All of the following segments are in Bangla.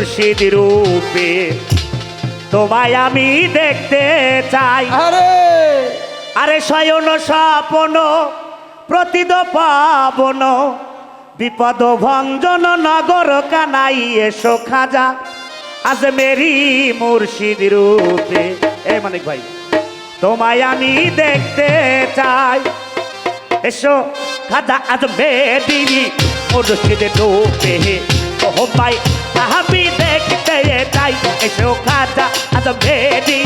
মুর্শিদ রূপে। তোমায় আমি দেখতে চাই। আরে! আরে শয়ন স্বপন প্রতিদ পাবন। বিপদ ভঞ্জন নগর কানাই এসো খাজা আজ মেরি মুর্শিদ রূপে। এ মানিক ভাই তোমায় আমি দেখতে চাই। এসো খাজা আজ মেরি মুর্শিদ রূপে। তোমায় আমি দেখতে তাই এসো খাজা আজ ভেদি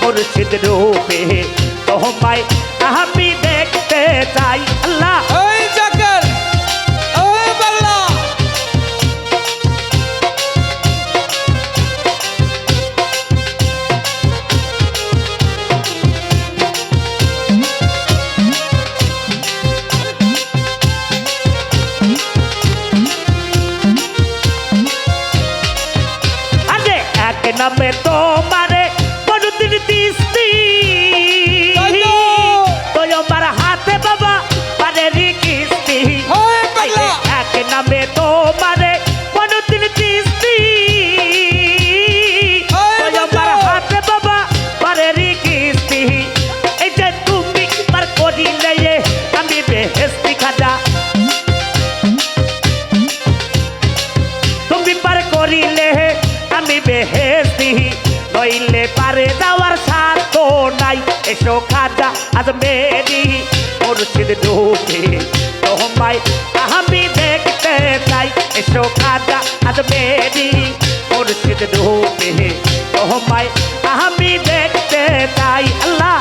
মুর্শিদ রূপে তোমায় এক নামে তোমারে কোনদিন দিস্তি তাইতো। আমার হাতে বাবা পারেরি কিস্তি। ওই নামে তোমারে নইলে পারে যাওয়ার সাথ নাই। এসো খাজা আজ মেরি মুর্শিদ ডুবে তোমায় আমি দেখতে চাই। এসো খাজা আজ মেরি মুর্শিদ ডুবে তোমায় আমি দেখতে চাই। আল্লাহ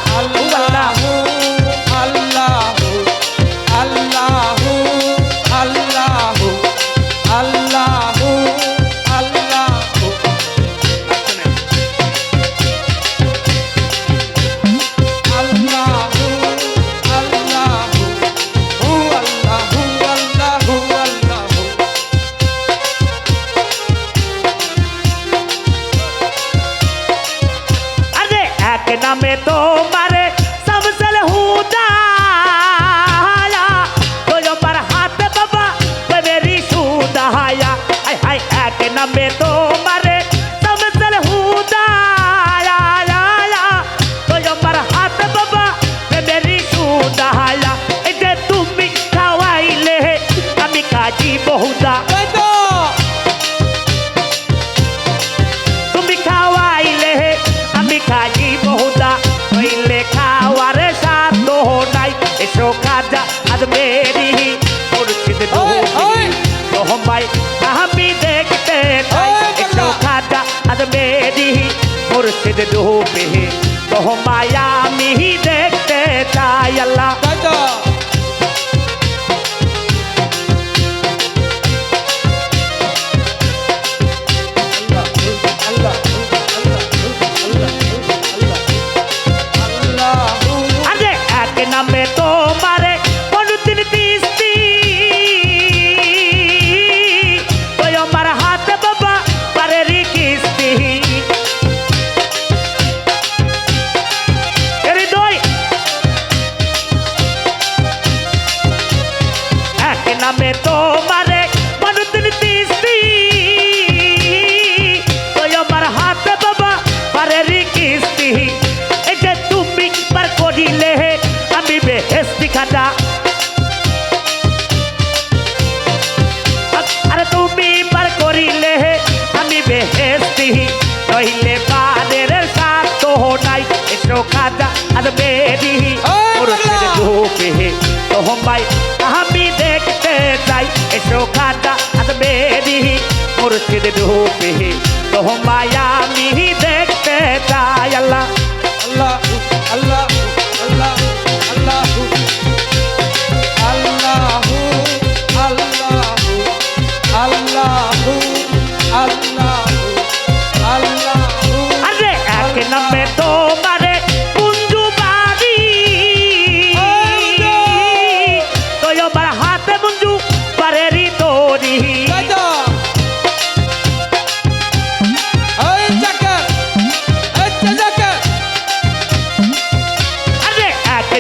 respeto. মুর্শিদ ডুবে তোমায় আমি দেখতে চাই আল্লাহ তাই তো নামে তোমারে কোনদিন দিস্তি ওই আমার হাতে বাবা পারেরি কিস্তি। এই যে তুমি পার করিলে আমি বেহেস্তি খাজা আরে তুমি পার করিলে আমি বেহেস্তি নইলে পাদের সাথ নাই এসো খাজা আর বেরি বাবা! ডুবে তোমায় আমি চাই এসো খাজা আর বেরি মুর্শিদ ডুবে তোমায় আমি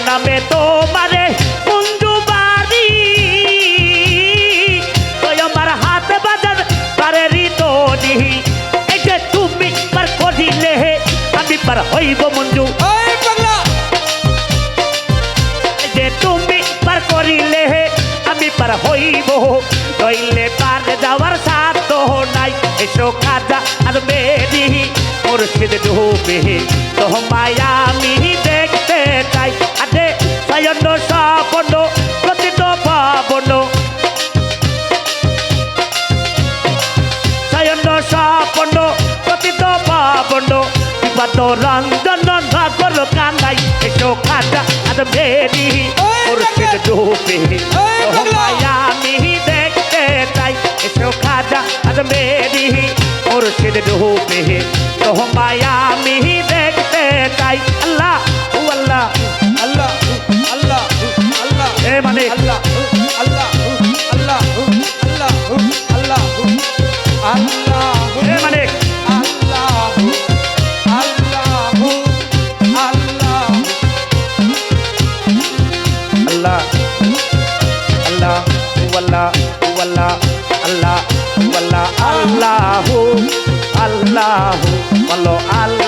নামে তোমারে কুঞ্জু বাড়ি তোয় আমার হাত বাজার তারে রিতনি এই যে তুমি পার করিলে আমি পার হইব মঞ্জু যে তুমি পার করিলে আমি পার হইব নইলে পার যাওয়ার সাধ্য নাই এসো কাজা আর বেরি মুর্শিদ ডুবে তো মায়া মিহি বিপদ রঞ্জন নগর কান্দাই এসো খাজা আর বেরি মুর্শিদ ডুবে তোমায় আমি দেখতে এসো খাজা আর বেরি মুর্শিদ ডুবে তোমায় আমি দেখতে চাই। আল্লাহ আল্লাহ আল্লাহ আল্লাহ আল্লাহ। এ মানে আল্লাহ। আল্লাহ বলো আল্লাহ।